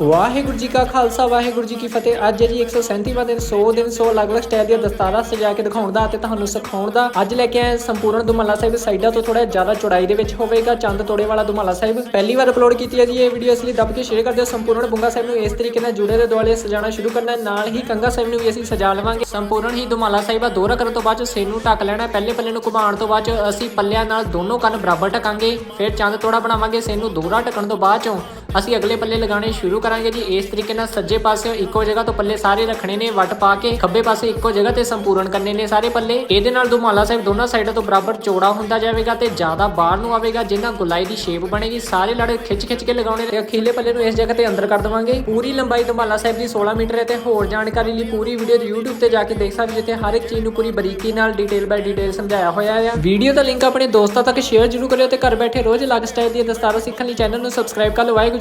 ਵਾਹਿਗੁਰੂ ਜੀ ਕਾ ਖਾਲਸਾ, ਵਾਹਿਗੁਰੂ ਜੀ ਕੀ ਫਤਿਹ। ਅੱਜ ਹੈ ਜੀ 137ਵਾਂ ਦਿਨ 100 ਦਿਨ 100 ਅਲੱਗ-ਅਲੱਗ ਸਟਾਈਲ ਦੀਆਂ ਦਸਤਾਰਾਂ ਸਜਾ ਕੇ ਦਿਖਾਉਣ ਦਾ ਅਤੇ ਤੁਹਾਨੂੰ ਸਿਖਾਉਣ ਦਾ। ਅੱਜ ਲੈ ਕੇ ਆਏ ਸੰਪੂਰਨ ਦੁਮਾਲਾ ਸਾਹਿਬ, ਸਾਈਡਾਂ ਤੋਂ ਥੋੜਾ ਜ਼ਿਆਦਾ ਚੌੜਾਈ ਦੇ ਵਿੱਚ ਹੋਵੇਗਾ। ਚੰਦ ਤੋੜੇ ਵਾਲਾ ਦੁਮਾਲਾ ਸਾਹਿਬ ਪਹਿਲੀ ਵਾਰ ਅਪਲੋਡ ਕੀਤੀ ਹੈ ਜੀ ਇਹ ਵੀਡੀਓ ਇਸ ਲਈ ਦੱਬ ਕੇ ਸ਼ੇਅਰ ਕਰਦੇ ਹੋ। ਸੰਪੂਰਨ ਬੁੰਗਾ ਸਾਹਿਬ ਨੂੰ ਇਸ ਤਰੀਕੇ ਨਾਲ ਜੁੜੇ ਦੇ ਦੁਆਲੇ ਸਜਾਣਾ ਸ਼ੁਰੂ ਕਰਨਾ ਨਾਲ ਹੀ ਕੰਗਾ ਸਾਹਿਬ ਨੂੰ ਵੀ ਅਸੀਂ ਸਜਾ ਲਵਾਂਗੇ। ਸੰਪੂਰਨ ਹੀ ਦੁਮਾਲਾ ਸਾਹਿਬ ਦਾ ਦੋਹਰਾ ਕਰਨ ਤੋਂ ਬਾਅਦ ਚ ਸਿਰ ਨੂੰ ਢੱਕ ਲੈਣਾ ਪਹਿਲੇ ਪੱਲੇ ਨੂੰ ਘੁਮਾਉਣ ਤੋਂ ਬਾਅਦ ਚ ਅਸੀਂ ਪੱਲਿਆਂ ਨਾਲ ਦੋਨੋਂ ਕੰਨ ਬਰਾਬਰ ਢਕਾਂਗੇ। ਫਿਰ ਚੰਦ ਤੋੜਾ ਬਣਾਵਾਂਗੇ। ਸਿਰ ਨੂੰ ਦੋਹਰਾ ਢਕਣ ਤੋਂ ਬਾਅਦ ਚੋਂ ਅਸੀਂ ਅਗਲੇ ਪੱਲੇ ਲਗਾਉਣੇ ਸ਼ੁਰੂ ਕਰਾਂਗੇ ਜੀ। ਇਸ ਤਰੀਕੇ ਨਾਲ ਸੱਜੇ ਪਾਸੇ ਇੱਕੋ ਜਗ੍ਹਾ ਤੋਂ ਪੱਲੇ ਸਾਰੇ ਰੱਖਣੇ ਨੇ। ਵੱਟ ਪਾ ਕੇ ਖੱਬੇ ਪਾਸੇ ਇੱਕੋ ਜਗ੍ਹਾ ਤੇ ਸੰਪੂਰਨ ਕਰਨੇ ਨੇ ਸਾਰੇ ਪੱਲੇ। ਇਹਦੇ ਨਾਲ ਦੁਮਾਲਾ ਸਾਹਿਬ ਦੋਨਾਂ ਸਾਈਡਾਂ ਤੋਂ ਬਰਾਬਰ ਚੌੜਾ ਹੁੰਦਾ ਜਾਵੇਗਾ ਤੇ ਜ਼ਿਆਦਾ ਬਾਹਰ ਨੂੰ ਆਵੇਗਾ, ਜਿੰਨਾ ਗੁਲਾਈ ਦੀ ਸ਼ੇਪ ਬਣੇਗੀ। ਸਾਰੇ ਲੜੇ ਖਿੱਚ ਖਿੱਚ ਕੇ ਲਗਾਉਣੇ ਤੇ ਅਖੀਲੇ ਪੱਲੇ ਨੂੰ ਇਸ ਜਗ੍ਹਾ ਤੇ ਅੰਦਰ ਕਰ ਦੇਵਾਂਗੇ। ਪੂਰੀ ਲੰਬਾਈ ਦੁਮਾਲਾ ਸਾਹਿਬ ਦੀ 16 ਮੀਟਰ ਹੈ ਤੇ ਹੋਰ ਜਾਣਕਾਰੀ ਲਈ ਪੂਰੀ ਵੀਡੀਓ YouTube ਤੇ ਜਾ ਕੇ ਦੇਖ ਸਕਦੇ ਜਿੱਥੇ ਹਰ ਇੱਕ ਚੀਜ਼ ਨੂੰ ਪੂਰੀ ਬਰੀਕੀ ਨਾਲ ਡਿਟੇਲ ਬਾਈ ਡਿਟੇਲ ਸਮਝਾਇਆ ਹੋਇਆ ਹੈ ਵੀਡੀਓ ਦਾ ਲਿੰਕ ਆਪਣੇ ਦੋਸਤਾਂ ਤੱਕ ਸ਼ੇਅਰ ਜ਼ਰੂਰ ਕਰਿਓ ਤੇ ਘਰ ਬੈਠੇ ਰੋਜ਼ ਅਲੱਗ ਸਟਾਈਲ ਦੀਆਂ ਦਸਤਾਰਾਂ ਸਿੱਖਣ ਲਈ ਚੈਨਲ ਨੂੰ ਸਬਸਕ੍ਰਾਈਬ ਕਰ ਲਓ। ਵਾਹਿਗੁਰੂ